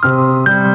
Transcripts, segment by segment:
Música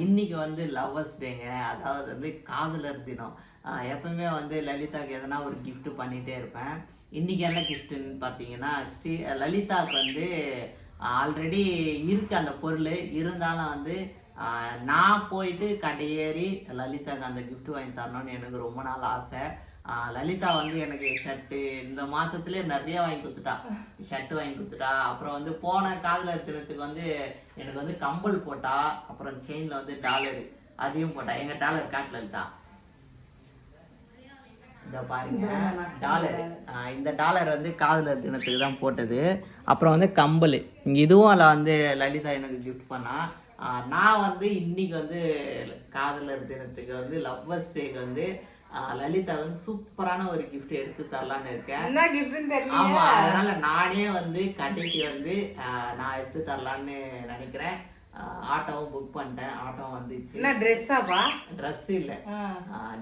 இன்றைக்கி இன்னைக்கு வந்து லவ்வர்ஸ் டேங்க. அதாவது வந்து காதலர் தினம். எப்பவுமே வந்து லலிதாவுக்கு எதனா ஒரு கிஃப்ட்டு பண்ணிகிட்டே இருப்பேன். இன்றைக்கி என்ன கிஃப்ட்டுன்னு பார்த்தீங்கன்னா ஸ்ரீ லலிதாவுக்கு வந்து ஆல்ரெடி இருக்குது அந்த பொருள். இருந்தாலும் வந்து நான் போயிட்டு கடையேறி லலிதாவுக்கு அந்த கிஃப்ட் வாங்கி தரணும்னு எனக்கு ரொம்ப நாள் ஆசை. லலிதா வந்து எனக்கு ஷர்ட்டு இந்த மாசத்துலயே நிறைய வாங்கி கொடுத்துட்டா. ஷர்ட் வாங்கி கொடுத்துட்டா. அப்புறம் வந்து போன காதலர் தினத்துக்கு வந்து எனக்கு வந்து கம்பல் போட்டா அப்புறம் செயின்ல வந்து டாலர் அதையும் போட்டா. எங்க டாலர் காட்டுல லலிதா இந்த பாருங்க டாலர் இந்த டாலர் வந்து காதலர் தினத்துக்கு தான் போட்டது. அப்புறம் வந்து கம்பல். இங்க இதுவும் அதில் வந்து லலிதா எனக்கு கிஃப்ட் பண்ணா. நான் வந்து இன்னைக்கு வந்து காதலர் தினத்துக்கு வந்து லவ்வர்ஸ் டேக்கு வந்து லலிதா வந்து சூப்பரான ஒரு gift எடுத்து தரலான்னு இருக்கேன். என்ன கிஃப்ட்னு தெரியல ஆமா அதனால நானே வந்து கடைக்கு வந்து நான் எடுத்து தரலான்னு நினைக்கிறேன். ஆட்டோவும் புக் பண்ணிட்டேன். ஆட்டோவும் வந்துச்சு. என்ன ட்ரெஸ்ஸாப்பா ட்ரெஸ் இல்ல.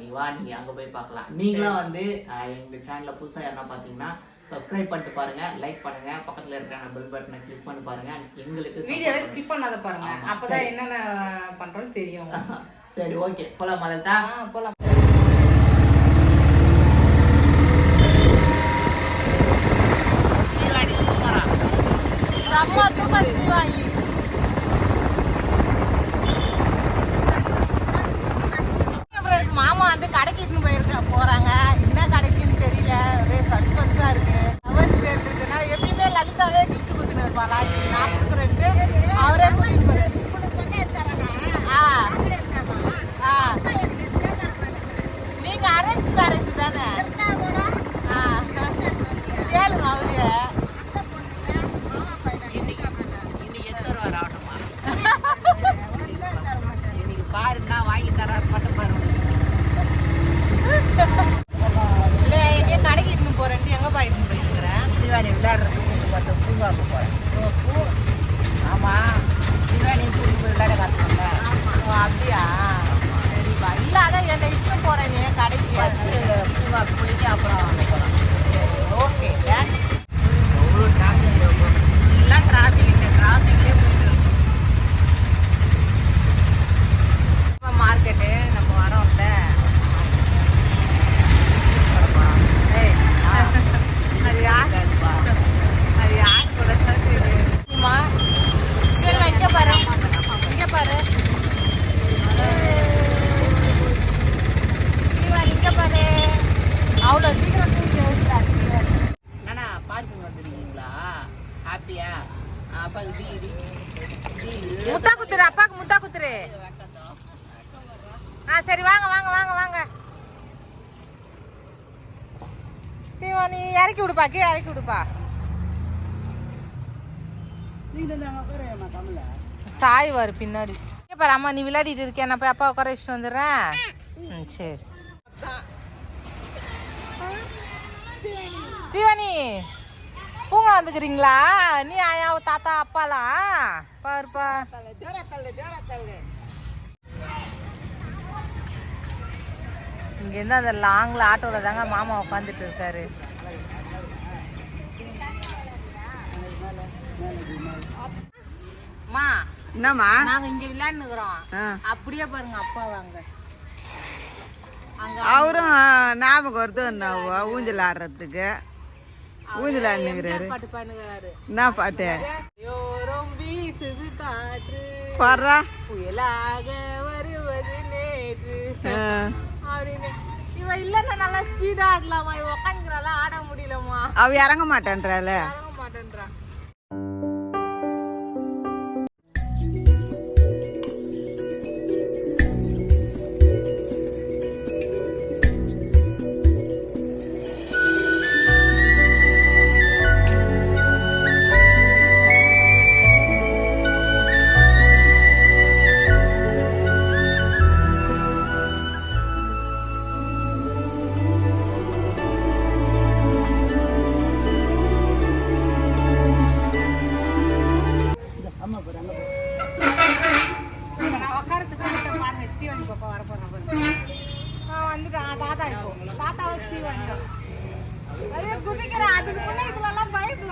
நீ வா நீங்க அங்க போய் பார்க்கலாம். நீங்களும் வந்து ஆஹ் எங்க சேனல்ல புதுசா யாரா பாத்தீங்கன்னா சப்ஸ்கிரைப் பண்ணிட்டு பாருங்க லைக் பண்ணுங்க. பக்கத்துல இருக்கிற பெல் பட்டனை கிளிக் பண்ணி பாருங்க. எங்களுக்கு வீடியோவை ஸ்கிப் பண்ணாத பாருங்க. அப்பதான் என்னென்ன பண்றோம்னு தெரியும். சரி ஓகே போலாம் மலதா ஆ, போலாம். தூக்கம் ஸ்ரீவாங்கி ஃப்ரெண்ட்ஸ் மாமா வந்து கடைக்கு இட்டுன்னு போயிருக்க போறாங்க. என்ன கடைக்குன்னு தெரியல. ஒரே சஸ்பென்ஸா இருக்கு. லவர்ஸ் டே இருக்குதுன்னா எப்பயுமே லலிதாவே கிஃப்ட் கொடுத்துன்னு இருப்பாளா? நான் கொடுக்குறேன்ட்டு அவரே நீங்க அரேஞ்ச் மேரேஜ் தானே ஆ கேளுங்க அவரையே இன்னைக்கு எத்தனை வர ஆட்டோமா இன்னைக்கு பாருன்னா வாங்கி தர மட்டும் பாரு இல்ல எங்கேயும் கடைக்கு இட்டுன்னு போறேன்ட்டு எங்க போயிட்டு போயிருக்கிறேன் சிவானி விளையாடுறதுக்கு பார்த்து பூங்காக்கு போறேன் ஓ, பூ- ஆமா சிவானி கூட்டிட்டு போய் விளையாட காட்டுறாங்க ஓ, அப்படியா சரிப்பா இல்ல அதான் என்னை இட்டுன்னு போறேன் நீ கடைக்கு பூங்காக்கு போயிட்டு அப்புறம் அங்க போலாம் ஓகே எவ்வளோ டிராஃபிக் எல்லாம் டிராஃபிக் இந்த டிராஃபிக்லேயே போயிட்டு இருக்கோம் இப்போ மார்க்கெட்டு நம்ம வரோம்ல ஏய், அது யார் அது யார் கூட சேர்த்து இது? நீமா, கேளுமா, இங்க பாரு இங்க பாரு ஸ்ரீவாணி, இங்க பாரு அவ்வளோ சீக்கிரம் தூக்கி எழுந்துட்டாரு ஸ்ரீவாணி. என்னண்ணா பார்க்குங்க வந்துருக்கீங்களா ஹாப்பியா அப்பா டீ டீ டீ முத்தா குத்துரு அப்பாக்கு முத்தா குத்துரு ஆ சரி வாங்க வாங்க வாங்க வாங்க ஸ்ரீவாணி இறக்கி விடுப்பா கீழே இறக்கி விடுப்பா. சாய் வரு பின்னாடி. பாரு அம்மா நீ விளையாடிட்டு இருக்கியா? நான் போய் அப்பா உட்கார வச்சுட்டு வந்துடுறேன். ம் சரி. ஸ்ரீவாணி பூங்கா வந்துக்கிறீங்களா? நீ ஆயா தாத்தா அப்பாலாம் பாருப்பா. இங்கேருந்து அந்த லாங்கில் ஆட்டோவில் தாங்க மாமா உட்காந்துட்டு இருக்காரு. அம்மா என்னம்மா? நாங்க இங்க விளையாண்டுக்கிறோம் அப்படியே பாருங்க அப்பா வாங்க. அவரும் ஞாபகம் வருது ஊஞ்சல் ஆடுறதுக்கு. ஊஞ்சல் பண்ணுகிறாரு என்ன பாட்டு? பாடுறா. புயலாக வருவது நேற்று. அப்படின்னு. இவன் இல்லைன்னா நல்லா ஸ்பீடா ஆடலாமா? இவன் உட்காந்துக்கிறாளா ஆட முடியலம்மா அவ இறங்க மாட்டேன்றால இறங்க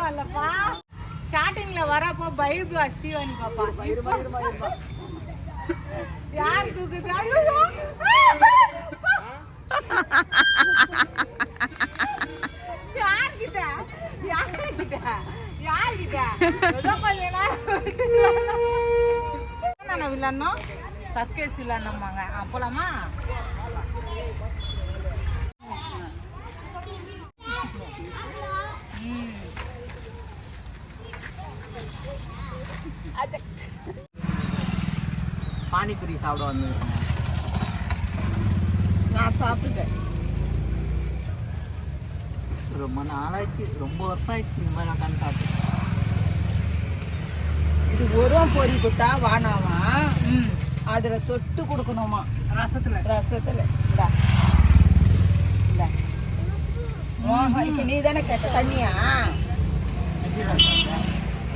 மாட்டேன்றான் ஸ்டார்டிங்ல வரப்போ பயப்பு ஸ்ரீவாணி பாப்பா. யார் தூக்குது? யார்கிட்ட? யார்கிட்ட? யார்கிட்ட? நான் வில்லன்னும்? சர்க்கஸ் வில்லன்னம்மாங்க அப்போலாமா? பானிபூரி சாப்பிட வந்துருக்கேன் நான் சாப்பிட்டுட்டேன். ரொம்ப நாளாச்சு ரொம்ப வருஷம் ஆயிடுச்சு இந்த மாதிரி உட்காந்து சாப்பிட்டு இது ஒரு பொரி கொடுத்தா வானாமா அதுல தொட்டு கொடுக்கணுமா? ரசத்துல. ரசத்துல. இந்தா. இந்தா. மோகன் இப்ப நீ தானே கேட்ட தண்ணியா?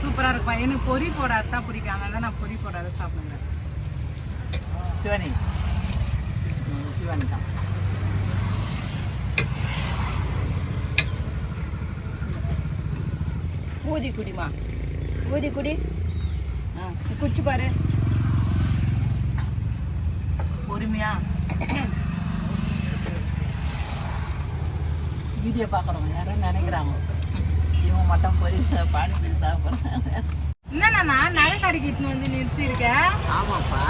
சூப்பரா இருக்கும். எனக்கு பொரி போடாத தான் பிடிக்கும். அதனால நான் பொரி போடாத சாப்பிடுவேன் சிவானி. சிவானி தான். ஊதி குடிமா. ஊதி குடி. ஆ, குடிச்சு பாரு. பொறுமையா. வீடியோ பார்க்குறவங்க யாரும் நினைக்கிறாங்க. இவங்க மட்டும் போய் பானிபூரி சாப்பிட்றாங்க என்னண்ணா நகை கடைக்கிட்டு வந்து நிறுத்தி இருக்க ஆமாப்பா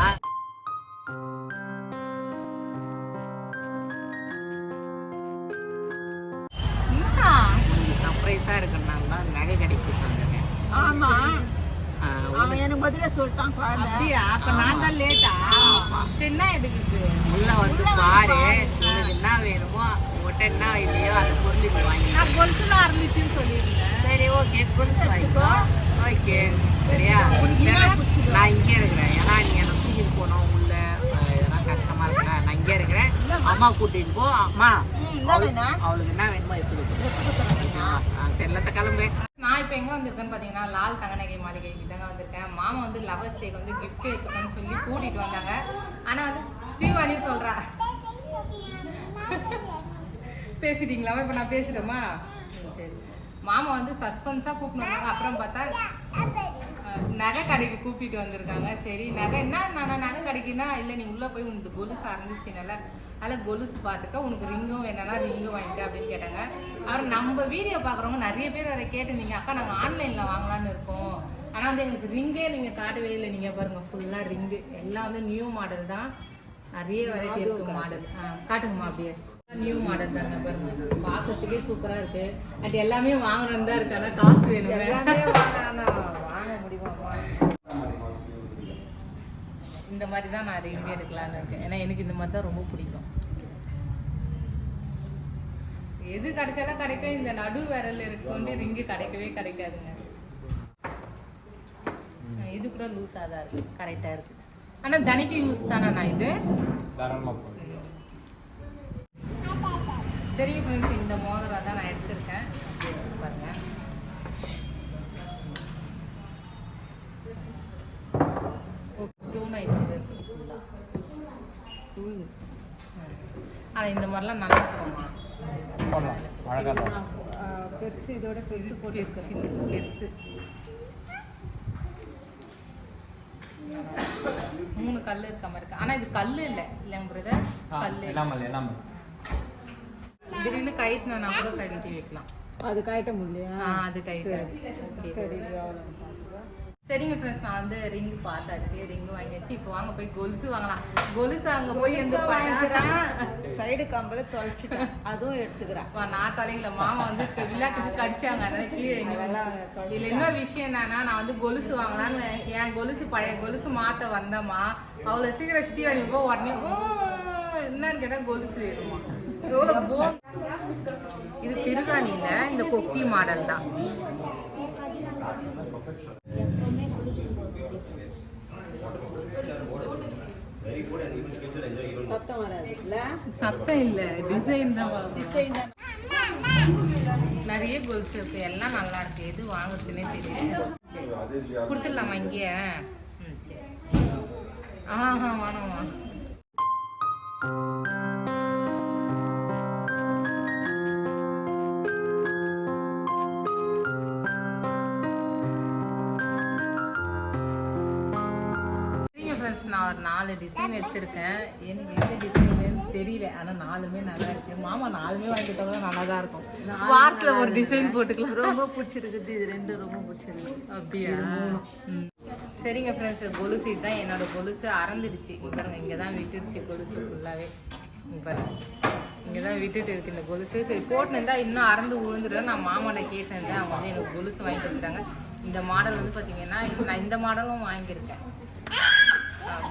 சர்ப்ரைஸாக இருக்குன்னால தான் நகை கடைக்கு வந்திருக்கேன். ஆமா. ஆ, அவன் எனக்கு பதில சொல்லிட்டான் அப்படியா? அப்ப நான் தான் லேட்டா என்ன எடுக்குது உள்ள வந்து பாரு. என்ன வேணுமோ உங்கள்கிட்ட என்ன இல்லையோ அதை பொருளுக்கு வாங்கி நான் கொலுசுல ஆரம்பிச்சுன்னு சொல்லியிருந்தேன் சரி ஓகே கொடுத்து வாங்கிக்கோ ஓகே சரியா நான் இங்கே இருக்கிறேன் ஏன்னா நீ என்னை தூக்கிட்டு போனோம் உள்ள எதனா கஷ்டமா இருக்கா நான் இங்கே இருக்கிறேன் அம்மா கூட்டிட்டு போ அம்மா அவளுக்கு என்ன வேணுமோ எடுத்துக்கிட்டு செல்லத்தை கிளம்பு நான் இப்போ எங்கே வந்திருக்கேன்னு பார்த்தீங்கன்னா லால் தங்கநகை மாளிகைக்கு தாங்க வந்திருக்கேன் மாமா வந்து லவர்ஸ் டேக்கு வந்து gift எடுத்துக்கணும்னு சொல்லி கூட்டிகிட்டு வந்தாங்க ஆனால் வந்து ஸ்ரீவாணி சொல்கிறா பேசிட்டீங்களா? இப்போ நான் பேசிட்டோமா? ம், சரி. மாமா வந்து சஸ்பென்ஸாக கூப்பிட்டு அப்புறம் பார்த்தா நகை கடைக்கு கூப்பிட்டு வந்திருக்காங்க. சரி நகை என்ன? நான் நகை கடைக்குன்னா இல்லை நீ உள்ளே போய் உனக்கு கொலுசு அறந்துச்சுனால அதில் கொலுசு பார்த்துக்க உனக்கு ரிங்கும் வேணாம்னா ரிங்கும் வாங்கிக்க அப்படின்னு கேட்டாங்க. அப்புறம் நம்ம வீடியோ பார்க்குறவங்க நிறைய பேர் அதை கேட்டிருந்தீங்க. அக்கா நாங்கள் ஆன்லைனில் வாங்கலாம்னு இருக்கோம். ஆனால் வந்து எங்களுக்கு ரிங்கே நீங்கள் காட்டவே இல்லை. நீங்கள் பாருங்கள் ஃபுல்லாக ரிங்கு. எல்லாம் வந்து நியூ மாடல் தான். நிறைய வெரைட்டி இருக்கு மாடல் காட்டுங்கம்மா அப்படியே. நியூ மாடல் தாங்க பாருங்க. பார்க்கறதுக்கே சூப்பரா இருக்கு. அது எல்லாமே வாங்கணும் தான் இருக்கு. ஆனா காசு வேணும். வாங்க முடியுமா இந்த மாதிரி தான் நான் ரிங் எடுக்கலாம்னு இருக்கேன். ஏன்னா எனக்கு இந்த மாதிரி தான் ரொம்ப பிடிக்கும். எது கிடைச்சாலும் கிடைக்கும். இந்த நடு விரல் இருக்கு ரிங்கு கிடைக்கவே கிடைக்காதுங்க. இது கூட லூஸாக தான் இருக்கு. கரெக்டாக இருக்கு. ஆனால் தனிக்கு யூஸ் தானே நான் இது? சரிங்க ஃப்ரெண்ட்ஸ் இந்த மோதிரம் தான் நான் எடுத்திருக்கேன். பாருங்க. ஸ்டோன் ஆயிடுச்சு ஃபுல்லாக ஆனால் இந்த மாதிரிலாம் நல்லா இருக்கும்மா பெருசு இதோட பெருசு பெருசு பெருசு. மூணு கல் இருக்க மாதிரி இருக்கு. ஆனா இது கல் இல்ல. இல்லைங்க பிரதர் கல் திடீர்னு கயிட்டுனா கூட கழட்டி வைக்கலாம். அது காட்ட முடியலையா? அது சரி. பார்த்துக்கலாம் சரிங்க ஃப்ரெண்ட்ஸ் நான் வந்து ரிங் பார்த்தாச்சு. ரிங் வாங்கியாச்சு. இப்போ வாங்க போய் கொலுசு வாங்கலாம். கொலுசு அங்க போய் எந்த பழக்கிறேன் சைடு கம்பல தொலைச்சிட்டேன். அதுவும் எடுத்துக்கிறேன். நான் தலைங்கள மாமா வந்து இப்ப விளையாட்டுக்கு கடிச்சாங்க. அதனால கீழே. இதுல இன்னொரு விஷயம் என்னன்னா நான் வந்து கொலுசு வாங்கலாம்னு என் கொலுசு பழைய கொலுசு மாத்த வந்தேம்மா. அவ்வளவு சீக்கிரம் ஸ்ரீவாணி போ உடனே "ஊ, என்னன்னு கேட்டா கொலுசு வேணுமா இது திருகாணியில இந்த கொக்கி மாடல் தான். சத்தம் சத்தம் இல்ல டிசைன் தான் டிசைன் நிறைய கொலுசு இருக்கு எல்லாம் நல்லா இருக்கு. எது வாங்குறதுன்னே தெரியல. கொடுத்துடலாமா இங்கே ஆஹா வேணாமா நாலு டிசைன் எடுத்திருக்கேன். எனக்கு எந்த டிசைன் வேணும்னு தெரியல. ஆனா நாலுமே நல்லா இருக்கு. மாமா நாலுமே கூட நல்லா தான் இருக்கும் வாரத்துல ஒரு டிசைன் போட்டுக்கலாம். ரொம்ப பிடிச்சிருக்குது. இது ரெண்டு ரொம்ப பிடிச்சிருக்கு அப்படியா. சரிங்க ஃப்ரெண்ட்ஸ் கொலுசு இதுதான் என்னோட கொலுசு அறந்துடுச்சு. பாருங்க இங்கே தான் விட்டுடுச்சு கொலுசு ஃபுல்லாகவே பாருங்க இங்கே தான் விட்டுட்டு இருக்கு இந்த கொலுசு. சரி போட்டுருந்தா இன்னும் அறந்து விழுந்துடும் நான் மாமாட்ட கேட்டிருந்தேன் அவங்க வந்து எனக்கு கொலுசு வாங்கி கொடுத்தாங்க இந்த மாடல் வந்து பார்த்தீங்கன்னா நான் இந்த மாடலும் வாங்கியிருக்கேன்.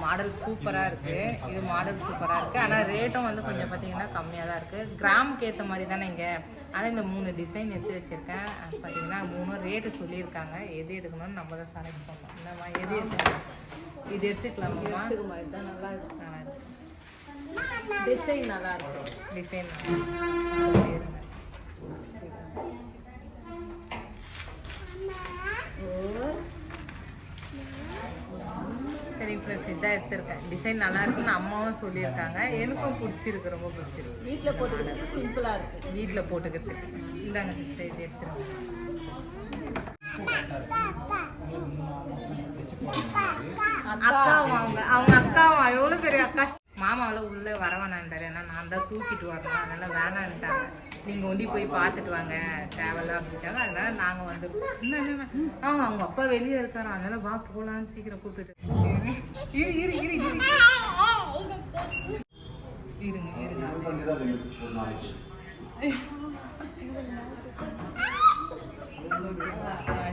மாடல் சூப்பராக இருக்குது இது மாடல் சூப்பராக இருக்குது ஆனால் ரேட்டும் வந்து கொஞ்சம் பார்த்தீங்கன்னா கம்மியாக தான் இருக்குது கிராமுக்கு ஏற்ற மாதிரி தானே இங்கே? ஆனால் இந்த மூணு டிசைன் எடுத்து வச்சுருக்கேன். பார்த்தீங்கன்னா மூணு ரேட்டு சொல்லியிருக்காங்க. எது எடுக்கணும்னு நம்ம தான் செலக்ட் இந்த மாதிரி எது எடுத்துக்கலாம்? இது எடுத்துக்கலாமா மாதிரி தான் நல்லா இருக்கு. நல்லா இருக்கு. டிசைன் நல்லா இருக்கு. டிசைன் சரி ப்ளஸ் இதான் எடுத்திருக்கேன். டிசைன் நல்லா இருக்குன்னு அம்மாவும் சொல்லியிருக்காங்க. எனக்கும் பிடிச்சிருக்கு ரொம்ப பிடிச்சிருக்கு. வீட்டில் போட்டுக்கிட்டு சிம்பிளாக இருக்கு. வீட்டில் போட்டுக்கிறது இந்தாங்க சிஸ்டர் இது எடுத்துருங்க. அக்காவும் அவங்க அவங்க அக்காவும் எவ்வளோ பெரிய அக்கா? மாமாவில் உள்ளே வர வேணான்ட்டார். ஏன்னா நான் தான் தூக்கிட்டு வரணும். அதனால் வேணான்ட்டாங்க. நீங்கள் ஒண்டி போய் பார்த்துட்டு வாங்க. தேவையில்ல அப்படின்ட்டாங்க. அதனால் நாங்கள் வந்து என்ன ஆ அவங்க அப்பா வெளியே இருக்காரோ. அதனால் வா போகலான்னு சீக்கிரம் கூப்பிட்டு இரு இரு இரு இரு இருங்க இருங்க. ஸ்டீவனுக்கு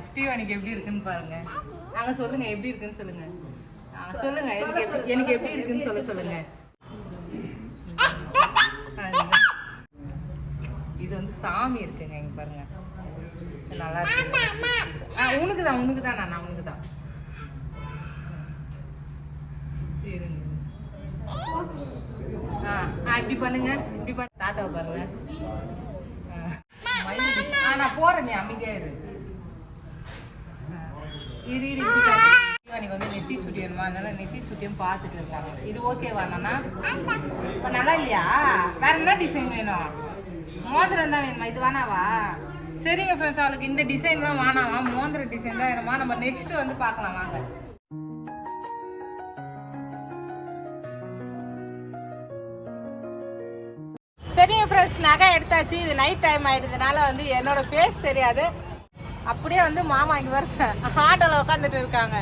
ஸ்ரீவாணிக்கு எப்படி இருக்குன்னு பாருங்க. நாங்கள் சொல்லுங்க எப்படி இருக்குன்னு சொல்லுங்க. சொல்லுங்க. எனக்கு எப்படி- எனக்கு எப்படி இருக்குன்னு சொல்ல சொல்லுங்க அதுதான். இது வந்து சாமி இருக்குங்க இங்க பாருங்க. நல்லா இருக்கு. ஆ உனக்கு தான் உனக்கு தான் நான் உனக்கு தான். ஆ ஆ, இப்படி பண்ணுங்க இப்படி பண்ண. தாத்தாவை பாருங்க. ஆ. நான் போறேன் நீ அமைதியா இரு. இரு இரு வந்து நெத்தி சுட்டி வேணுமா? அதனால நெத்தி சுட்டியும் பார்த்துட்டு இருக்காங்க இது ஓகேவா நானா? இப்போ நல்லா இல்லையா? வேற என்ன டிசைன் வேணும்? மோதிரம் தான் வேணுமா? இது வேணாவா சரிங்க ஃப்ரெண்ட்ஸ் அவளுக்கு இந்த டிசைன் தான் வேணாமா மோதிர டிசைன் தான் வேணுமா? நம்ம நெக்ஸ்ட் வந்து பார்க்கலாம் வாங்க. சரிங்க ஃப்ரெண்ட்ஸ் நகை எடுத்தாச்சு. இது நைட் டைம் ஆயிடுதுனால வந்து என்னோட ஃபேஸ் தெரியாது. அப்படியே வந்து மாமா இங்க வர ஆட்டோல உட்காந்துட்டு இருக்காங்க.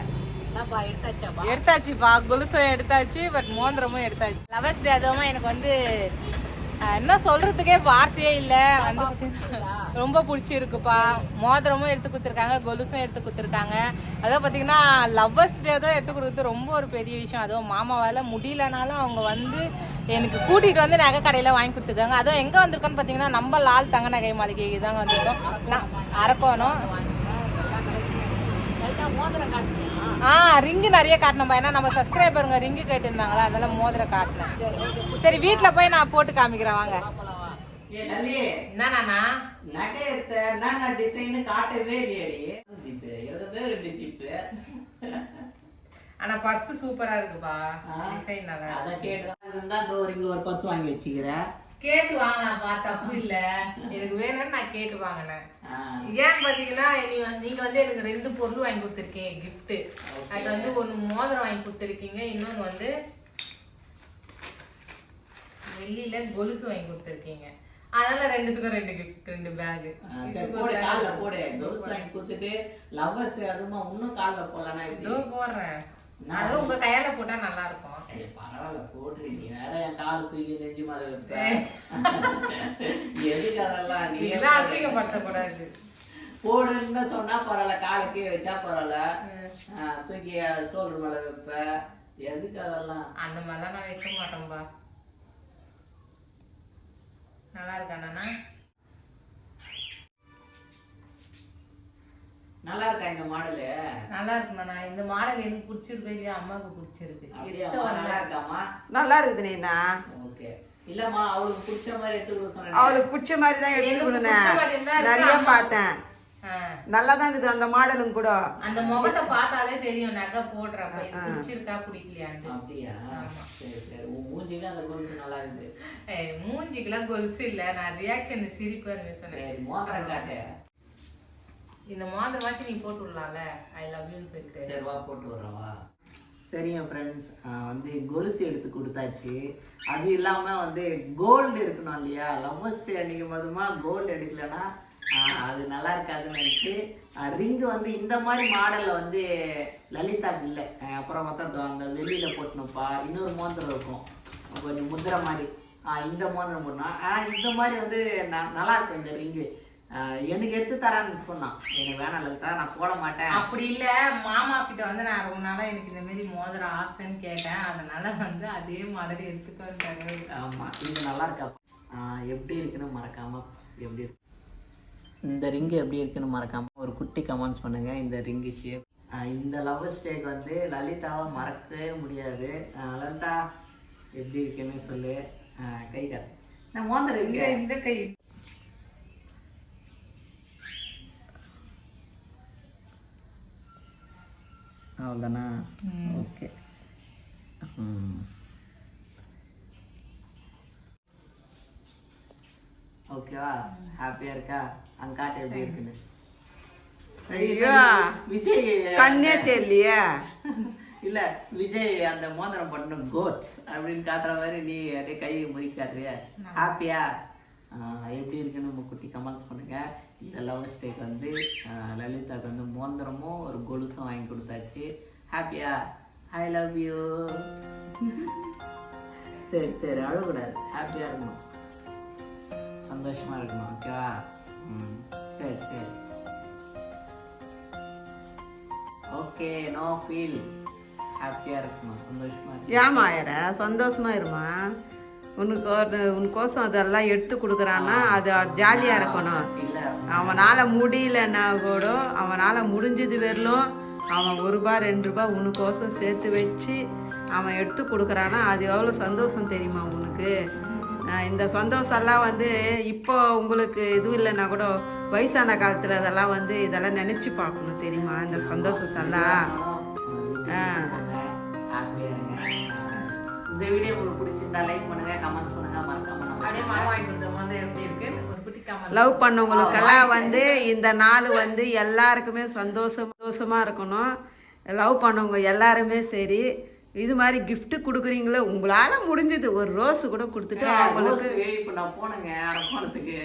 எடுத்தாச்சாப்பா? கொலுசும் எடுத்தாச்சு பட் மோதிரமும் எடுத்தாச்சு. லவர்ஸ் டே அதுவும் எனக்கு வந்து என்ன சொல்றதுக்கே வார்த்தையே இல்லை. வந்து ரொம்ப பிடிச்சிருக்குப்பா. மோதிரமும் எடுத்து கொடுத்துருக்காங்க கொலுசும் எடுத்து கொடுத்துருக்காங்க. அதான் பார்த்தீங்கன்னா லவ்வர்ஸ் டே தான் எடுத்து கொடுக்குறது ரொம்ப ஒரு பெரிய விஷயம். அதுவும் மாமாவால் முடியலனாலும் அவங்க வந்து எனக்கு கூட்டிகிட்டு வந்து நகை கடையில் வாங்கி கொடுத்துருக்காங்க. அதுவும் எங்கே வந்திருக்கோன்னு பார்த்தீங்கன்னா நம்ம லால் தங்க நகை மாளிகைக்கு தாங்க வந்திருக்கோம். நான் அரக்கோணம். மோதிரம் ஆ ரிங்கு நிறைய காட்டினப்பா ஏன்னா நம்ம சப்ஸ்கிரைபருங்க ரிங்கு கேட்டிருந்தாங்களா அதனால மோதிரம் காட்டினேன் சரி வீட்டில் போய் நான் போட்டு காமிக்கிறேன் வாங்க. என்னண்ணா நகை எடுத்த என்னென்ன டிசைன் காட்டவே இல்லையடி. ஆனா பர்ஸ் சூப்பரா இருக்குப்பா. டிசைன் நல்லா அதை கேட்டுதான் ஒரு பர்ஸ் வாங்கி வச்சுக்கிறேன். கேட்டு வாங்கினாப்பா தப்பு இல்ல. எனக்கு வேணும்னு நான் கேட்டு வாங்கினேன். ஆ, ஏன்னு பாத்தீங்கன்னா நீ வந்து- நீங்க வந்து எனக்கு ரெண்டு பொருள் வாங்கி கொடுத்துருக்கீங்க gift. அது வந்து ஒண்ணு மோதிரம் வாங்கி கொடுத்துருக்கீங்க இன்னொன்னு வந்து வெள்ளியில கொலுசு வாங்கி கொடுத்துருக்கீங்க. அதனால ரெண்டுத்துக்கும் ரெண்டு gift ரெண்டு பேக் போடு கால்ல போடு. கொலுசு வாங்கி கொடுத்துட்டு லவ்வர்ஸ் அதுமா இன்னும் கால்ல போடலாம் இதோ இப்படி போடுறேன். அது உங்க கையால போட்டா நல்லா இருக்கும். பரவாயில்ல போட்டுரு. நீ வேற என் கால் தூக்கி நெஞ்சு மேல வைப்ப. எதுக்கு அதெல்லாம் நீ இதெல்லாம் அசிங்கப்படுத்தக்கூடாது. போடுன்னு சொன்னா பரவாயில்ல காலை கீழே வச்சா பரவாயில்ல. தூக்கி சோல்டர் மேல வைப்ப. எதுக்கு அதெல்லாம்? அந்த மாதிரிலாம் நான் வைக்க மாட்டேன்பா. நல்லா இருக்கா நல்லா இருக்கா இந்த மாடலு? நல்லா இருக்கு நானா இந்த மாடல் எனக்கு பிடிச்சிருக்கு இல்லையா அம்மாவுக்கு பிடிச்சிருக்கு. எத்த நல்லா இருக்காமா நல்லா இருக்குது நீனா ஓகே. இல்லம்மா அவளுக்கு பிடிச்ச மாதிரி எடுத்து அவளுக்கு பிடிச்ச மாதிரி தான் இருக்கு, நிறைய. பார்த்தேன். நல்லா தான் இருக்குது அந்த மாடலும் கூட. அந்த முகத்தை பார்த்தாலே தெரியும் நகை போடுறப்ப பிடிச்சிருக்கா பிடிக்கலையான்னு அப்படியா? சரி சரி. அந்த கொலுசு நல்லா இருக்குது. மூஞ்சிக்கெல்லாம் கொலுசு இல்ல. நான் ரியாக்ஷன் சிரிப்பு சொன்னேன். சரி மோதிரம் காட்டு. இந்த மோதிரமாச்சும் நீ போட்டு விடலாம்ல? ஐ லவ் யூன்னு சொல்லிட்டு. சரி வா போட்டு விடுறேன் வா. சரிங்க ஃப்ரெண்ட்ஸ் வந்து கொலுசு எடுத்து கொடுத்தாச்சு. அது இல்லாமல் வந்து கோல்டு இருக்கணும் இல்லையா? லவ்வர்ஸ் டே அன்னைக்கு மதுமா கோல்டு எடுக்கலைன்னா அது நல்லா இருக்காதுன்னு நினச்சி ரிங்கு வந்து இந்த மாதிரி மாடலில் வந்து லலிதாக்கு இல்லை. அப்புறம் பார்த்தா அந்த வெளியில் போட்டணும்ப்பா இன்னொரு மோதிரம் இருக்கும். கொஞ்சம் முந்திர மாதிரி. இந்த மோதிரம் போடணும். ஆனால் இந்த மாதிரி வந்து ந- நல்லா இருக்கும் இந்த ரிங்கு எனக்கு எடுத்து தரான்னு சொன்னான். எனக்கு வேணாம் லலிதா நான் போட மாட்டேன். அப்படி இல்ல. மாமா கிட்ட வந்து நான் ரொம்ப நாளா எனக்கு இந்த மாதிரி மோதிரம் ஆசைன்னு கேட்டேன். அதனால வந்து அதே மாடல் எடுத்துக்கோங்க ஆமா இது நல்லா இருக்கா? எப்படி இருக்குன்னு மறக்காம எப்படி இருக்கு? இந்த ரிங்கு எப்படி இருக்குன்னு மறக்காம ஒரு குட்டி கமெண்ட்ஸ் பண்ணுங்க. இந்த ரிங்கு ஷேப் இந்த லவ் ஸ்டேக் வந்து லலிதாவை மறக்கவே முடியாது. லலிதா எப்படி இருக்குன்னு சொல்லு. கை நான் மோந்திரம் இந்த கை. அவ்வளோதானா ஓகே. ஓகேவா? ஹாப்பியா இருக்கா? அங்க காட்டு எப்படி இருக்குன்னு ஐயோ. விஜய் கண்ணே தெரியலையே. இல்ல விஜய் அந்த மோதிரம் பண்ண கோட் அப்படின்னு காட்டுற மாதிரி நீ அப்படியே கையை முறி காட்டுறிய ஹாப்பியா? எப்படி இருக்குன்னு நம்ம குட்டி கமெண்ட்ஸ் பண்ணுங்க. லவ் ஸ்டேக் வந்து ஆஹ், லலிதாக்கு வந்து மோந்திரமும் ஒரு கொலுசும் வாங்கி கொடுத்தாச்சு. ஹாப்பியா ஐ லவ் யூ சரி சரி அழக்கூடாது. ஹாப்பியா இருக்கணும். சந்தோஷமா இருக்கணும் ஓகேவா ம் சரி சரி. ஓகே நோ ஃபீல் ஹாப்பியா இருக்கணும் சந்தோஷமா இருக்கணும். ஏமா சந்தோஷமா இருமா உனக்கு உனக்கோசம் அதெல்லாம் எடுத்து கொடுக்குறான்னா அது ஜாலியா இருக்கணும் அவனால முடியலன்னா கூட அவனால முடிஞ்சது வரலும் அவன் ஒரு ரூபா ரெண்டு ரூபா உனக்கோசம் சேர்த்து வச்சு அவன் எடுத்து கொடுக்குறான்னா அது எவ்வளோ சந்தோஷம் தெரியுமா உனக்கு இந்த சந்தோஷம்லாம் வந்து இப்போ உங்களுக்கு இது இல்லைன்னா கூட வயசான காலத்தில் அதெல்லாம் வந்து இதெல்லாம் நினச்சி பார்க்கணும் தெரியுமா இந்த சந்தோஷத்தெல்லாம் இந்த வீடியோ உங்களுக்கு பிடிச்சிருந்தா லைக் பண்ணுங்க கமெண்ட் பண்ணுங்க மறக்காம லவ் பண்ணவங்களுக்கெல்லாம் வந்து இந்த நாள் வந்து எல்லாருக்குமே சந்தோஷம் சந்தோஷமா இருக்கணும். லவ் பண்ணவங்க எல்லாருமே சரி. இது மாதிரி gift கொடுக்குறீங்களே உங்களால முடிஞ்சது. ஒரு ரோஸ் கூட கொடுத்துட்டு அவங்களுக்கு ரோஸ் இப்ப நான் போனேங்க அரக்கோணத்துக்கு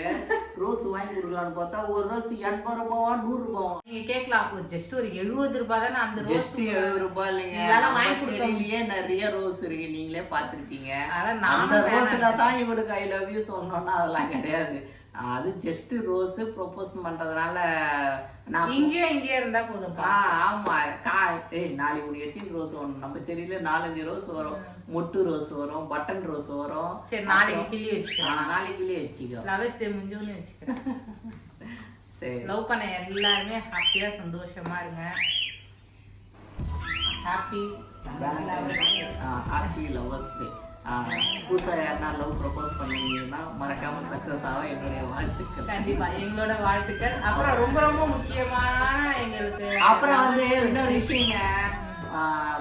ரோஸ் வாங்கி கொடுக்கலாம்னு பார்த்தா ஒரு ரோஸ் எண்பது ரூபாவா நூறு ரூபாவா? நீங்க கேட்கலாம். ஜஸ்ட் ஒரு எழுபது ரூபாய் தானே அந்த ரோஸ் எழுபது ரூபாய் இல்லைங்க. இதெல்லாம் வாங்கி செடியிலேயே நிறைய ரோஸ் இருக்கு. நீங்களே பார்த்திருக்கீங்க நானும் அந்த ரோஸ்ல தான் இவனுக்கு ஐ லவ் யூ சொன்னோம்னா அதெல்லாம் கிடையாது. அது ஜஸ்ட் ரோஸ் ப்ரொபோஸ் பண்றதுனால நான் இங்கேயும் இங்கேயே இருந்தா போதும் ஆ, ஆமா. கா ஏய் நாளைக்கு ஒரு எத்தனை ரோஸ் வரும் நம்ம செடியில நாலஞ்சு ரோஸ் வரும். மொட்டு ரோஸ் வரும். பட்டன் ரோஸ் வரும். சரி நாளைக்கு கிள்ளி வச்சுக்கிறேன் ஆ, நாளைக்குள்ளே வச்சுக்கோ. லவர்ஸ் டே முடிஞ்சோன்னு வச்சுக்கிறேன். சரி. லவ் பண்ண எல்லாருமே ஹாப்பியா சந்தோஷமா இருங்க. ஹாப்பி ஹாப்பி லவ்வர்ஸ் டே புதுசாக யாருனா லவ் ப்ரப்போஸ் பண்ணிருந்தீங்கன்னா மறக்காம சக்ஸஸ் ஆக என்னுடைய வாழ்த்துக்கள். கண்டிப்பா எங்களோட வாழ்த்துக்கள். அப்புறம் ரொம்ப ரொம்ப முக்கியமான எங்களுக்கு அப்புறம் வந்து இன்னொரு விஷயங்க.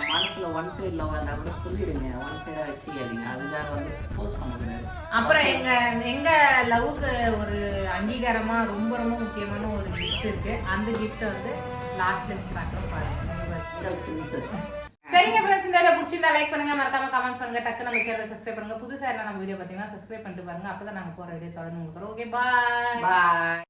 மனசுல ஒன் சைடு லவ் இருந்தா கூட சொல்லிடுங்க. ஒன் சைடா வச்சுக்காதீங்க. அதுக்காக வந்து போஸ்ட் பண்ணக்கூடாது. அப்புறம் எங்க எங்க லவ்வுக்கு ஒரு அங்கீகாரமா ரொம்ப ரொம்ப முக்கியமான ஒரு கிஃப்ட் இருக்கு. அந்த கிஃப்ட் வந்து லாஸ்ட்ல காட்டுறோம் பாருங்க. பிரின்சஸ் சரிங்க ஃப்ரெண்ட்ஸ் இந்த வீடியோ பிடிச்சிருந்தா லைக் பண்ணுங்க. மறக்காம கமெண்ட் பண்ணுங்க. டக்கு நம்ம சேனல் சப்ஸ்கிரைப் பண்ணுங்க. புதுசாக என்ன நம்ம வீடியோ பார்த்தீங்கன்னா சப்ஸ்கிரைப் பண்ணிட்டு பாருங்க. அப்பதான் நாங்கள் போற வீடியோ தொடர்ந்து உங்களுக்கு ஓகே பாய் பாய்